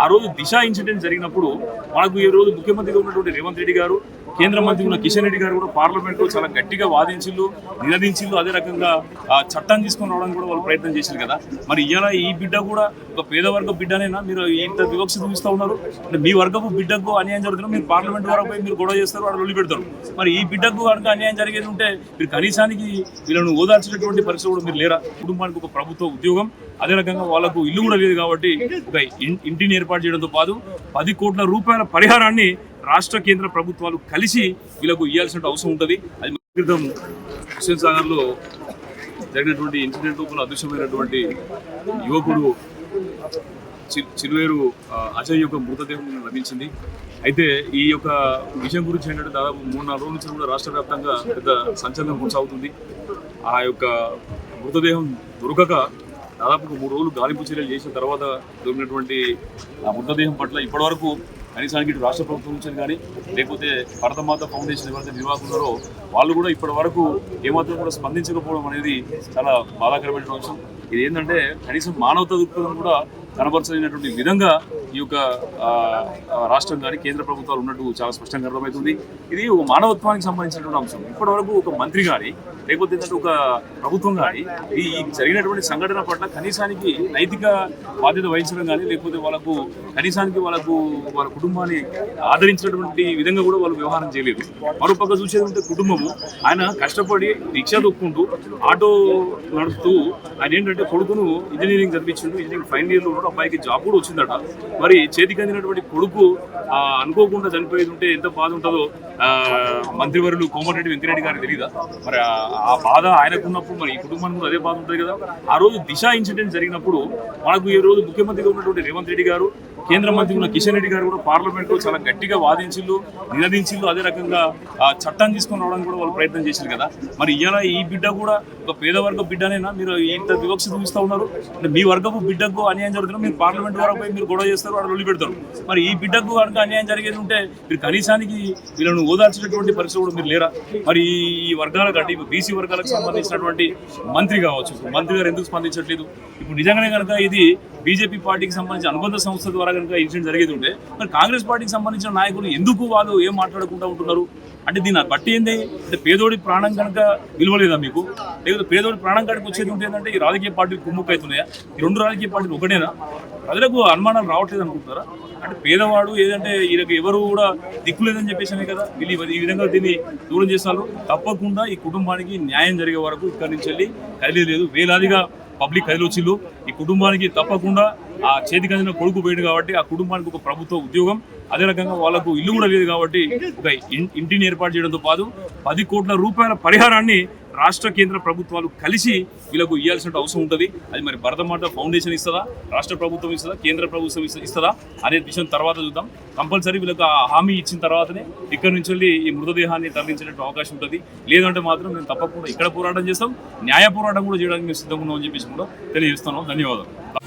ఆ రోజు దిశ ఇన్సిడెంట్ జరిగినప్పుడు మనకు ఈ రోజు ముఖ్యమంత్రిగా ఉన్నటువంటి రేవంత్ రెడ్డి గారు కేంద్ర మంత్రి ఉన్న కిషన్ రెడ్డి గారు కూడా పార్లమెంట్లో చాలా గట్టిగా వాదించిల్లు నిలదించిల్లు అదే రకంగా చట్టం చట్టాన్ని తీసుకొని రావడానికి కూడా వాళ్ళు ప్రయత్నం చేశారు కదా. మరి ఇలా ఈ బిడ్డ కూడా ఒక పేద బిడ్డనైనా? మీరు ఇంత వివక్ష చూపిస్తూ ఉన్నారు. అంటే మీ వర్గపు బిడ్డకు అన్యాయం జరుగుతున్నా మీరు పార్లమెంట్ వరకు పోయి మీరు గొడవ చేస్తారు వాళ్ళు వదిలి పెడతారు. మరి ఈ బిడ్డకు కనుక అన్యాయం జరిగేది ఉంటే మీరు కనీసానికి వీళ్ళను ఓదార్చినటువంటి పరిస్థితి కూడా మీరు లేరా? కుటుంబానికి ఒక ప్రభుత్వ ఉద్యోగం అదే రకంగా వాళ్ళకు ఇల్లు కూడా లేదు కాబట్టి ఒక ఇన్- ఇంటిని ఏర్పాటు చేయడంతో పాటు పది కోట్ల రూపాయల పరిహారాన్ని రాష్ట్ర కేంద్ర ప్రభుత్వాలు కలిసి వీళ్ళకు ఇవ్వాల్సిన అవసరం ఉంటుంది. అది క్రితం హుస్సేన్ సాగర్లో జరిగినటువంటి ఇన్సిడెంట్ లోపల అదృశ్యమైనటువంటి యువకుడు చి- చిరువేరు అజయ్ యొక్క మృతదేహం లభించింది. అయితే ఈ యొక్క విషయం గురించి ఏంటంటే దాదాపు మూడు నాలుగు రోజుల నుంచి కూడా రాష్ట్ర వ్యాప్తంగా పెద్ద సంచలనం కొనసాగుతుంది. ఆ యొక్క మృతదేహం దొరకక దాదాపు మూడు రోజులు గాలింపు చర్యలు చేసిన తర్వాత దొరికినటువంటి ఆ మృతదేహం పట్ల ఇప్పటివరకు కనీసానికి ఇటు రాష్ట్ర ప్రభుత్వం నుంచి కానీ లేకపోతే భరతమాత ఫౌండేషన్ ఎవరైతే నిర్వాహకులున్నారో వాళ్ళు కూడా ఇప్పటి వరకు ఏమాత్రం కూడా స్పందించకపోవడం అనేది చాలా బాధాకరమైన అంశం. ఇది ఏంటంటే కనీసం మానవతా దృక్పథం కూడా కనబరచలేనటువంటి విధంగా ఈ యొక్క రాష్ట్రం కానీ కేంద్ర ప్రభుత్వాలు ఉన్నట్టు చాలా స్పష్టంగా అర్థమవుతుంది. ఇది ఒక మానవత్వానికి సంబంధించినటువంటి అంశం. ఇప్పటి వరకు ఒక మంత్రి కానీ లేకపోతే ఏంటంటే ఒక ప్రభుత్వం కానీ ఈ జరిగినటువంటి సంఘటన పట్ల కనీసానికి నైతిక బాధ్యత వహించడం కానీ లేకపోతే వాళ్ళకు కనీసానికి వాళ్ళకు వాళ్ళ కుటుంబాన్ని ఆదరించినటువంటి విధంగా కూడా వాళ్ళు వ్యవహారం చేయలేదు. మరోపక్క చూసేది ఉంటే కుటుంబము ఆయన కష్టపడి రిక్షా దొక్కుంటూ ఆటో నడుపుతూ ఆయన ఏంటంటే కొడుకును ఇంజనీరింగ్ చదివించిండు ఇంజనీరింగ్ ఫైనల్ ఇయర్లో ఉన్నాడు అబ్బాయికి జాబ్ కూడా వచ్చిందట. మరి చేతికి అందినటువంటి కొడుకు అనుకోకుండా చనిపోయేది ఉంటే ఎంత బాధ ఉంటుందో మంత్రివర్యులు కోమటిరెడ్డి వెంకరెడ్డి గారికి తెలియదా మరి ఆ- బాధ ఆయనకున్నప్పుడు మరి ఈ కుటుంబానికి కూడా అదే బాధ ఉంటుంది కదా? ఆ రోజు దిశ ఇన్సిడెంట్ జరిగినప్పుడు మనకు ఈ రోజు ముఖ్యమంత్రిగా ఉన్నటువంటి రేవంత్ రెడ్డి గారు కేంద్ర మంత్రి ఉన్న కిషన్ రెడ్డి గారు కూడా పార్లమెంట్లో చాలా గట్టిగా వాదించిల్లు నినదించిల్లు అదే రకంగా చట్టం చట్టాన్ని తీసుకొని రావడానికి కూడా వాళ్ళు ప్రయత్నం చేశారు కదా? మరి ఇలా ఈ బిడ్డ కూడా ఒక పేద వర్గ బిడ్డనేనా? మీరు ఇంత వివక్ష చూపిస్తూ ఉన్నారు. అంటే మీ వర్గపు బిడ్డకు అన్యాయం జరుగుతున్నా మీరు పార్లమెంట్ వరకు పోయి మీరు గొడవ చేస్తారు? వాళ్ళు లొల్లి పెడతారు మరి ఈ బిడ్డకు కనుక అన్యాయం జరిగేది ఉంటే మీరు కనీసానికి వీళ్ళను ఓదార్చినటువంటి పరిస్థితి కూడా మీరు లేరా? మరి ఈ వర్గాలకు అంటే బీసీ వర్గాలకు సంబంధించినటువంటి మంత్రి కావచ్చు. మంత్రి గారు ఎందుకు స్పందించట్లేదు? ఇప్పుడు నిజంగానే కనుక ఇది బీజేపీ పార్టీకి సంబంధించిన అనుబంధ సంస్థ ద్వారా కనుక ఇన్సిడెంట్ జరిగేది ఉంటే మరి కాంగ్రెస్ పార్టీకి సంబంధించిన నాయకులు ఎందుకు వాళ్ళు ఏం మాట్లాడకుండా ఉంటున్నారు? అంటే దీన్ని బట్టి ఏంది? అంటే పేదోడి ప్రాణం కనుక విలువలేదా మీకు? లేకపోతే పేదోడి ప్రాణం కనుక వచ్చేది ఏంటంటే ఈ రాజకీయ పార్టీలు కుమ్ముకు అవుతున్నాయా ఈ రెండు రాజకీయ పార్టీలు ఒకటేనా? ప్రజలకు అనుమానాలు రావట్లేదు అనుకుంటారా అంటే పేదవాడు ఏదంటే ఈయనకు ఎవరు కూడా దిక్కులేదని లేదని కదా? వీళ్ళు ఈ- ఈ విధంగా దీన్ని దూరం చేస్తారు. తప్పకుండా ఈ కుటుంబానికి న్యాయం జరిగే వరకు ఇక్కడి నుంచి వెళ్ళి కదిలేదు లేదు. వేలాదిగా పబ్లిక్ కదిలొచ్చిల్లు ఈ కుటుంబానికి తప్పకుండా ఆ చేతికి అందిన కొడుకు పోయాడు కాబట్టి ఆ కుటుంబానికి ఒక ప్రభుత్వ ఉద్యోగం. అదే రకంగా వాళ్ళకు ఇల్లు కూడా లేదు కాబట్టి ఒక ఇంటిని ఏర్పాటు చేయడంతో పాటు పది కోట్ల రూపాయల పరిహారాన్ని రాష్ట్ర కేంద్ర ప్రభుత్వాలు కలిసి వీళ్ళకు ఇవ్వాల్సిన అవసరం ఉంటుంది. అది మరి భరతమాత ఫౌండేషన్ ఇస్తుందా? రాష్ట్ర ప్రభుత్వం ఇస్తుందా? కేంద్ర ప్రభుత్వం ఇస్తుందా? అనే విషయం తర్వాత చూద్దాం. కంపల్సరీ వీళ్ళకు ఆ హామీ ఇచ్చిన తర్వాతనే ఇక్కడ నుంచి వెళ్ళి ఈ మృతదేహాన్ని తరలించేట అవకాశం ఉంటుంది. లేదంటే మాత్రం మేము తప్పకుండా ఇక్కడ పోరాటం చేస్తాం. న్యాయ పోరాటం కూడా చేయడానికి మేము సిద్ధంగా ఉన్నామని చెప్పేసి కూడా తెలియజేస్తున్నాం. ధన్యవాదాలు.